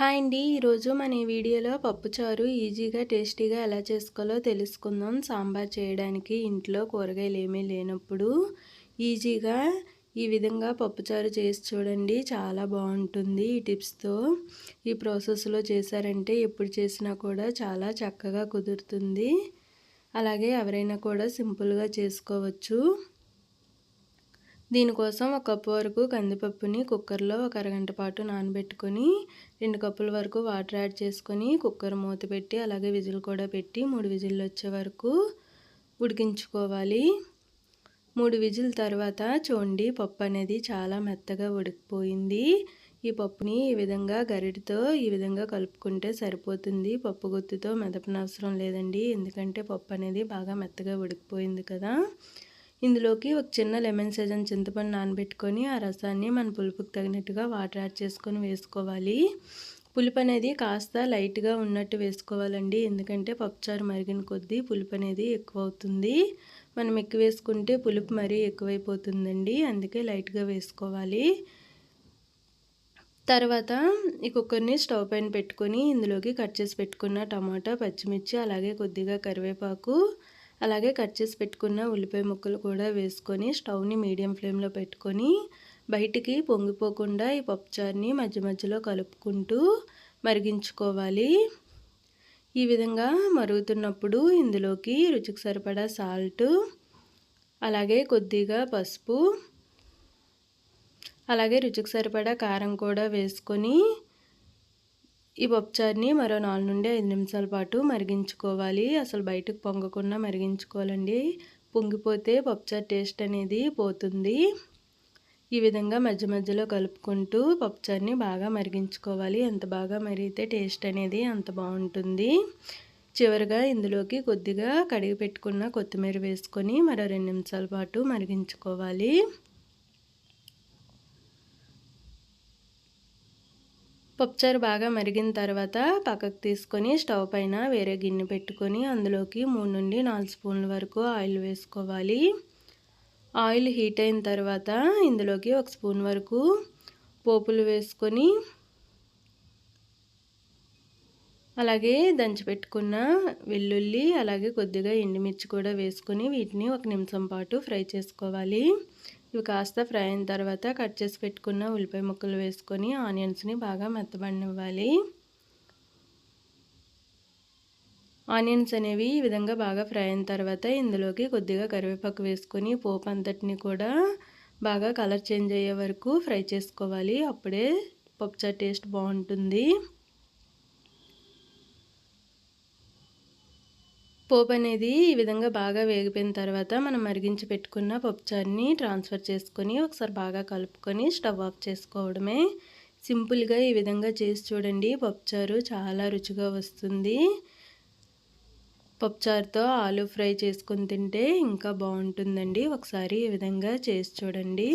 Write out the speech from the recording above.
Hi అండి. ఈరోజు మన ఈ వీడియోలో పప్పుచారు ఈజీగా టేస్టీగా ఎలా చేసుకోవాలో తెలుసుకుందాం. సాంబార్ చేయడానికి ఇంట్లో కూరగాయలు ఏమీ లేనప్పుడు ఈజీగా ఈ విధంగా పప్పుచారు చేసి చూడండి. చాలా బాగుంటుంది ఈ టిప్స్తో. ఈ ప్రాసెస్లో చేశారంటే ఎప్పుడు చేసినా కూడా చాలా చక్కగా కుదురుతుంది. అలాగే ఎవరైనా కూడా సింపుల్గా చేసుకోవచ్చు. దీనికోసం ఒక కప్పు వరకు కందిపప్పుని కుక్కర్లో ఒక అరగంట పాటు నానబెట్టుకొని రెండు కప్పుల వరకు వాటర్ యాడ్ చేసుకొని కుక్కర్ మూత పెట్టి అలాగే విజిల్ కూడా పెట్టి మూడు విజిల్లు వచ్చే వరకు ఉడికించుకోవాలి. మూడు విజిల్ తర్వాత చూడండి పప్పు అనేది చాలా మెత్తగా ఉడికిపోయింది. ఈ పప్పుని ఈ విధంగా గరిటితో ఈ విధంగా కలుపుకుంటే సరిపోతుంది. పప్పు గుత్తితో మెదపనవసరం లేదండి ఎందుకంటే పప్పు అనేది బాగా మెత్తగా ఉడికిపోయింది కదా. ఇందులోకి ఒక చిన్న లెమన్ సీజన్ చింతపండు నానబెట్టుకొని ఆ రసాన్ని మన పులుపుకి తగినట్టుగా వాటర్ యాడ్ చేసుకొని వేసుకోవాలి. పులుపు అనేది కాస్త లైట్గా ఉన్నట్టు వేసుకోవాలండి. ఎందుకంటే పప్పుచారు మరిగిన కొద్దీ పులుపు అనేది ఎక్కువ అవుతుంది మనం ఎక్కువ వేసుకుంటే పులుపు మరీ ఎక్కువైపోతుందండి. అందుకే లైట్గా వేసుకోవాలి. తర్వాత ఈ కుక్కర్ని స్టవ్ పైన పెట్టుకొని ఇందులోకి కట్ చేసి పెట్టుకున్న టమాటా పచ్చిమిర్చి అలాగే కొద్దిగా కరివేపాకు అలాగే కట్ చేసి పెట్టుకున్న ఉల్లిపాయ ముక్కలు కూడా వేసుకొని స్టవ్ని మీడియం ఫ్లేమ్లో పెట్టుకొని బయటికి పొంగిపోకుండా ఈ పప్పుచారుని మధ్య మధ్యలో కలుపుకుంటూ మరిగించుకోవాలి. ఈ విధంగా మరుగుతున్నప్పుడు ఇందులోకి రుచికి సరిపడా సాల్ట్ అలాగే కొద్దిగా పసుపు అలాగే రుచికి సరిపడా కారం కూడా వేసుకొని ఈ పప్పుచారుని మరో నాలుగు నుండి ఐదు నిమిషాల పాటు మరిగించుకోవాలి. అసలు బయటకు పొంగకుండా మరిగించుకోవాలండి. పొంగిపోతే పప్పుచారు టేస్ట్ అనేది పోతుంది. ఈ విధంగా మధ్య మధ్యలో కలుపుకుంటూ పప్పుచారుని బాగా మరిగించుకోవాలి. ఎంత బాగా మరిగితే టేస్ట్ అనేది అంత బాగుంటుంది. చివరిగా ఇందులోకి కొద్దిగా కడిగి పెట్టుకున్న కొత్తిమీర వేసుకొని మరో రెండు నిమిషాల పాటు మరిగించుకోవాలి. పప్పుచారు బాగా మరిగిన తర్వాత పక్కకు తీసుకొని స్టవ్ పైన వేరే గిన్నె పెట్టుకొని అందులోకి మూడు నుండి నాలుగు స్పూన్ల వరకు ఆయిల్ వేసుకోవాలి. ఆయిల్ హీట్ అయిన తర్వాత ఇందులోకి ఒక స్పూన్ వరకు పోపులు వేసుకొని అలాగే దంచి పెట్టుకున్న వెల్లుల్లి అలాగే కొద్దిగా ఎండుమిర్చి కూడా వేసుకొని వీటిని ఒక నిమిషం పాటు ఫ్రై చేసుకోవాలి. ఇవి కాస్త ఫ్రై అయిన తర్వాత కట్ చేసి పెట్టుకున్న ఉల్లిపాయ ముక్కలు వేసుకొని ఆనియన్స్ని బాగా మెత్తబడినివ్వాలి. ఆనియన్స్ అనేవి ఈ విధంగా బాగా ఫ్రై అయిన తర్వాత ఇందులోకి కొద్దిగా కరివేపాకు వేసుకొని పోపు అంతటిని కూడా బాగా కలర్ చేంజ్ అయ్యే వరకు ఫ్రై చేసుకోవాలి. అప్పుడే పప్పుచారు టేస్ట్ బాగుంటుంది. పోపు అనేది ఈ విధంగా బాగా వేగిపోయిన తర్వాత మనం మరిగించి పెట్టుకున్న పప్పుచారుని ట్రాన్స్ఫర్ చేసుకొని ఒకసారి బాగా కలుపుకొని స్టవ్ ఆఫ్ చేసుకోవడమే. సింపుల్గా ఈ విధంగా చేసి చూడండి పప్పుచారు చాలా రుచిగా వస్తుంది. పప్పుచారుతో ఆలు ఫ్రై చేసుకొని తింటే ఇంకా బాగుంటుందండి. ఒకసారి ఈ విధంగా చేసి చూడండి.